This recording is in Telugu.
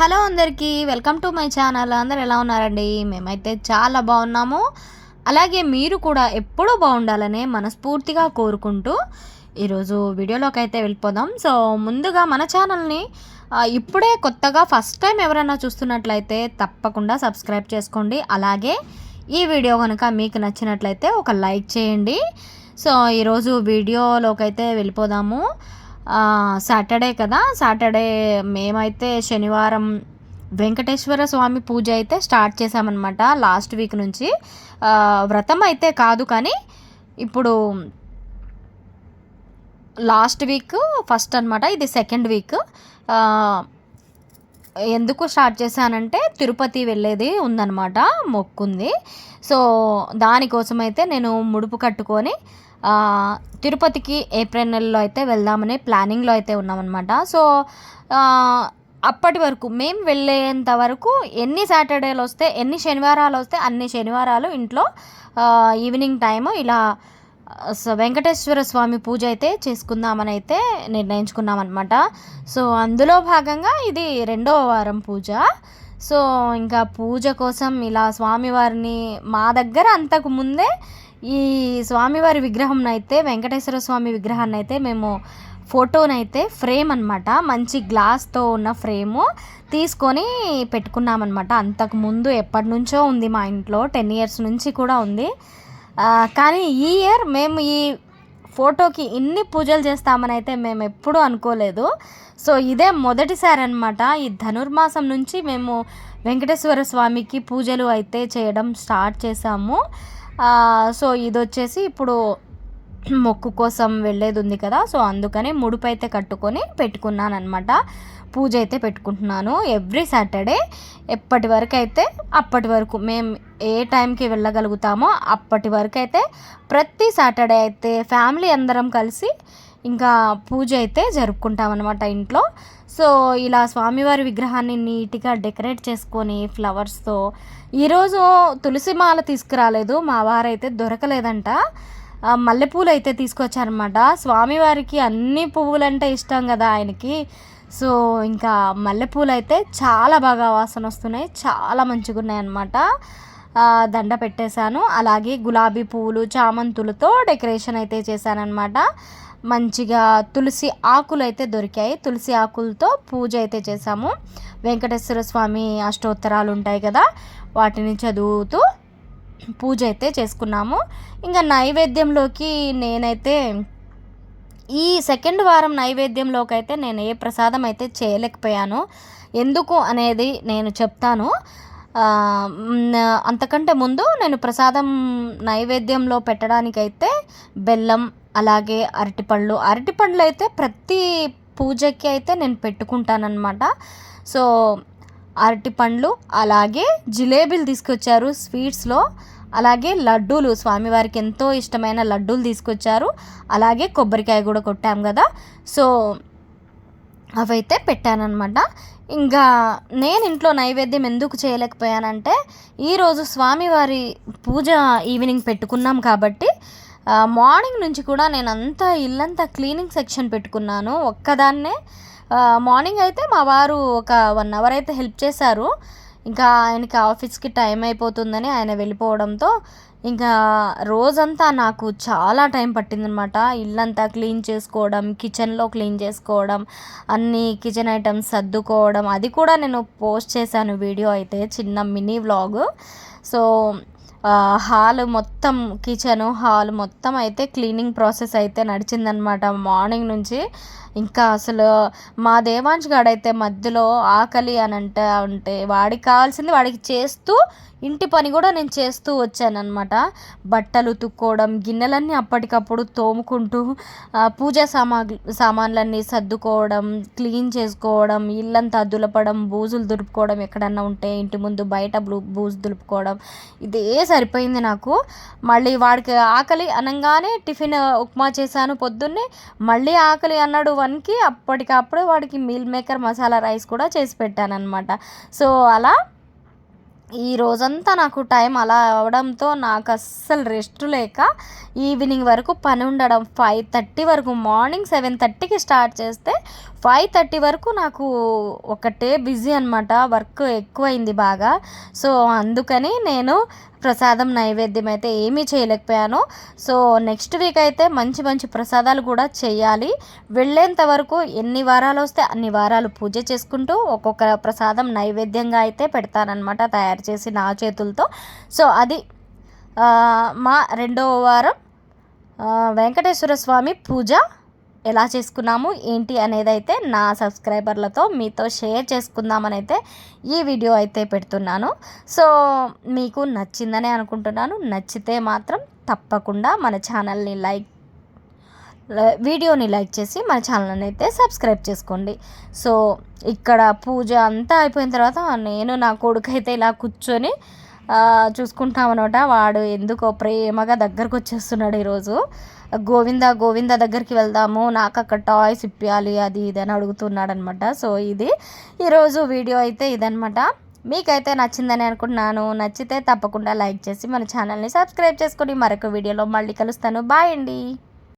హలో అందరికీ వెల్కమ్ టు మై ఛానల్. అందరు ఎలా ఉన్నారండి? మేమైతే చాలా బాగున్నాము. అలాగే మీరు కూడా ఎప్పుడూ బాగుండాలని మనస్ఫూర్తిగా కోరుకుంటూ ఈరోజు వీడియోలోకి అయితే వెళ్ళిపోదాం. సో ముందుగా మన ఛానల్ని ఇప్పుడే కొత్తగా ఫస్ట్ టైం ఎవరైనా చూస్తున్నట్లయితే తప్పకుండా సబ్స్క్రైబ్ చేసుకోండి. అలాగే ఈ వీడియో కనుక మీకు నచ్చినట్లయితే ఒక లైక్ చేయండి. సో ఈరోజు వీడియోలోకి అయితే వెళ్ళిపోదాము. సాటర్డే కదా. సాటర్డే మేమైతే శనివారం వెంకటేశ్వర స్వామి పూజ అయితే స్టార్ట్ చేసామన్నమాట లాస్ట్ వీక్ నుంచి. వ్రతం అయితే కాదు కానీ ఇప్పుడు లాస్ట్ వీక్ ఫస్ట్ అనమాట ఇది సెకండ్ వీక్. ఎందుకు స్టార్ట్ చేశానంటే తిరుపతి వెళ్ళేది ఉందన్నమాట మొక్కుంది. సో దానికోసం అయితే నేను ముడుపు కట్టుకొని తిరుపతికి ఏప్రిల్ నెలలో అయితే వెళ్దామని ప్లానింగ్లో అయితే ఉన్నామన్నమాట. సో అప్పటి వరకు మేము వెళ్ళేంత వరకు ఎన్ని సాటర్డేలు వస్తే ఎన్ని శనివారాలు వస్తే అన్ని శనివారాలు ఇంట్లో ఈవినింగ్ టైము ఇలా వెంకటేశ్వర స్వామి పూజ అయితే చేసుకుందామని అయితే నిర్ణయించుకున్నాం అనమాట సో అందులో భాగంగా ఇది రెండవ వారం పూజ. సో ఇంకా పూజ కోసం ఇలా స్వామివారిని మా దగ్గర అంతకు ముందే ఈ స్వామివారి విగ్రహం అయితే వెంకటేశ్వర స్వామి విగ్రహాన్ని అయితే మేము ఫోటోనైతే ఫ్రేమ్ అనమాట మంచి గ్లాస్తో ఉన్న ఫ్రేము తీసుకొని పెట్టుకున్నామన్నమాట. అంతకుముందు ఎప్పటి నుంచో ఉంది మా ఇంట్లో. టెన్ ఇయర్స్ నుంచి కూడా ఉంది. కానీ ఈ ఇయర్ మేము ఈ ఫోటోకి ఇన్ని పూజలు చేస్తామని అయితే మేము ఎప్పుడూ అనుకోలేదు. సో ఇదే మొదటిసారి అనమాట ఈ ధనుర్మాసం నుంచి మేము వెంకటేశ్వర స్వామికి పూజలు అయితే చేయడం స్టార్ట్ చేసాము. సో ఇది వచ్చేసి ఇప్పుడు మొక్కు కోసం వెళ్ళేది ఉంది కదా సో అందుకని ముడుపు అయితే కట్టుకొని పెట్టుకున్నాను అనమాట పూజ అయితే పెట్టుకుంటున్నాను ఎవ్రీ సాటర్డే. ఎప్పటి వరకు అయితే అప్పటి వరకు మేము ఏ టైంకి వెళ్ళగలుగుతామో అప్పటి వరకు అయితే ప్రతి సాటర్డే అయితే ఫ్యామిలీ అందరం కలిసి ఇంకా పూజ అయితే జరుపుకుంటాం అనమాట ఇంట్లో. సో ఇలా స్వామివారి విగ్రహాన్ని నీట్గా డెకరేట్ చేసుకొని ఫ్లవర్స్తో ఈరోజు తులసి మాల తీసుకురాలేదు మా వారైతే దొరకలేదంట. మల్లెపూలు అయితే తీసుకొచ్చారనమాట స్వామివారికి అన్ని పువ్వులంటే ఇష్టం కదా ఆయనకి. సో ఇంకా మల్లెపూలు అయితే చాలా బాగా వాసన వస్తున్నాయి. చాలా మంచిగా ఉన్నాయి అన్నమాట దండ పెట్టేశాను. అలాగే గులాబీ పువ్వులు చామంతులతో డెకరేషన్ అయితే చేశానన్నమాట. మంచిగా తులసి ఆకులు అయితే దొరికాయి. తులసి ఆకులతో పూజ అయితే చేసాము వెంకటేశ్వర స్వామి అష్టోత్తరాలు ఉంటాయి కదా వాటిని చదువుతూ పూజ అయితే చేసుకున్నాము. ఇంకా నైవేద్యంలోకి నేనైతే ఈ సెకండ్ వారం నైవేద్యంలోకి అయితే నేను ఏ ప్రసాదం అయితే చేయలేకపోయాను. ఎందుకు అనేది నేను చెప్తాను. అంతకంటే ముందు నేను ప్రసాదం నైవేద్యంలో పెట్టడానికైతే బెల్లం అలాగే అరటిపళ్ళు అరటిపళ్ళు అయితే ప్రతి పూజకి అయితే నేను పెట్టుకుంటానన్నమాట. సో అరటిపండ్లు అలాగే జిలేబీలు తీసుకొచ్చారు స్వీట్స్లో. అలాగే లడ్డూలు స్వామివారికి ఎంతో ఇష్టమైన లడ్డూలు తీసుకొచ్చారు. అలాగే కొబ్బరికాయ కూడా కొట్టాం కదా. సో అవైతే పెట్టానమాట ఇంకా నేను ఇంట్లో నైవేద్యం ఎందుకు చేయలేకపోయానంటే ఈరోజు స్వామివారి పూజ ఈవినింగ్ పెట్టుకున్నాం కాబట్టి మార్నింగ్ నుంచి కూడా నేను అంతా ఇల్లంతా క్లీనింగ్ సెక్షన్ పెట్టుకున్నాను. ఒక్కదాన్నే. మార్నింగ్ అయితే మా వారు ఒక వన్ అవర్ అయితే హెల్ప్ చేశారు. ఇంకా ఆయనకి ఆఫీస్కి టైం అయిపోతుందని ఆయన వెళ్ళిపోవడంతో ఇంకా రోజంతా నాకు చాలా టైం పట్టిందనమాట. ఇల్లంతా క్లీన్ చేసుకోవడం కిచెన్లో క్లీన్ చేసుకోవడం అన్ని కిచెన్ ఐటమ్స్ సర్దుకోవడం. అది కూడా నేను పోస్ట్ చేశాను వీడియో అయితే చిన్న మినీ వ్లాగ్. సో హాల్ మొత్తం కిచెను హాల్ మొత్తం అయితే క్లీనింగ్ ప్రాసెస్ అయితే నడిచిందనమాట మార్నింగ్ నుంచి. ఇంకా అసలు మా దేవాంశ్ గాడైతే మధ్యలో ఆకలి అని అంటే ఉంటే వాడికి కావాల్సింది వాడికి చేస్తూ ఇంటి పని కూడా నేను చేస్తూ వచ్చానమాట బట్టలు ఉతుక్కోవడం గిన్నెలన్నీ అప్పటికప్పుడు తోముకుంటూ పూజా సామా సామాన్లన్నీ సర్దుకోవడం క్లీన్ చేసుకోవడం ఇల్లంతా దులపడం బూజులు దులుపుకోవడం ఎక్కడన్నా ఉంటే ఇంటి ముందు బయట బ్లూ బూజు దులుపుకోవడం ఇదే సరిపోయింది నాకు. మళ్ళీ వాడికి ఆకలి అనగానే టిఫిన్ ఉప్మా చేశాను పొద్దున్నే మళ్ళీ ఆకలి అన్నాడు వన్కి అప్పటికప్పుడు వాడికి మీల్ మేకర్ మసాలా రైస్ కూడా చేసి పెట్టాను అనమాట సో అలా ఈ రోజంతా నాకు టైం అలా అవడంతో నాకు అస్సలు రెస్ట్ లేక ఈవినింగ్ వరకు పని ఉండడం ఫైవ్ థర్టీ వరకు మార్నింగ్ సెవెన్ థర్టీకి స్టార్ట్ చేస్తే ఫైవ్ థర్టీ వరకు నాకు ఒకటే బిజీ అనమాట వర్క్ ఎక్కువైంది బాగా. సో అందుకని నేను ప్రసాదం నైవేద్యం అయితే ఏమీ చేయలేకపోయాను. సో నెక్స్ట్ వీక్ అయితే మంచి మంచి ప్రసాదాలు కూడా చేయాలి. వెళ్ళేంత వరకు ఎన్ని వారాలు వస్తే అన్ని వారాలు పూజ చేసుకుంటూ ఒక్కొక్క ప్రసాదం నైవేద్యంగా అయితే పెడతానమాట తయారు చేసి నా చేతులతో. సో అది మా రెండవ వారం వెంకటేశ్వర స్వామి పూజ ఎలా చేసుకున్నాము ఏంటి అనేది అయితే నా సబ్స్క్రైబర్లతో మీతో షేర్ చేసుకుందామని అయితే ఈ వీడియో అయితే పెడుతున్నాను. సో మీకు నచ్చిందనే అనుకుంటున్నాను. నచ్చితే మాత్రం తప్పకుండా మన ఛానల్ని లైక్ వీడియోని లైక్ చేసి మన ఛానల్ని అయితే సబ్స్క్రైబ్ చేసుకోండి. సో ఇక్కడ పూజ అంతా అయిపోయిన తర్వాత నేను నా కొడుకు అయితే ఇలా కూర్చొని చూసుకుంటామన్నమాట వాడు ఎందుకో ప్రేమగా దగ్గరకు వచ్చేస్తున్నాడు ఈరోజు. గోవింద గోవింద దగ్గరికి వెళ్దాము నాకు అక్కడ టాయ్స్ ఇప్పించాలి అది ఇది అని అడుగుతున్నాడు అనమాట సో ఇది ఈరోజు వీడియో అయితే ఇదనమాట మీకైతే నచ్చిందని అనుకుంటున్నాను. నచ్చితే తప్పకుండా లైక్ చేసి మన ఛానల్ని సబ్స్క్రైబ్ చేసుకొని మరొక వీడియోలో మళ్ళీ కలుస్తాను. బాయ్ అండి.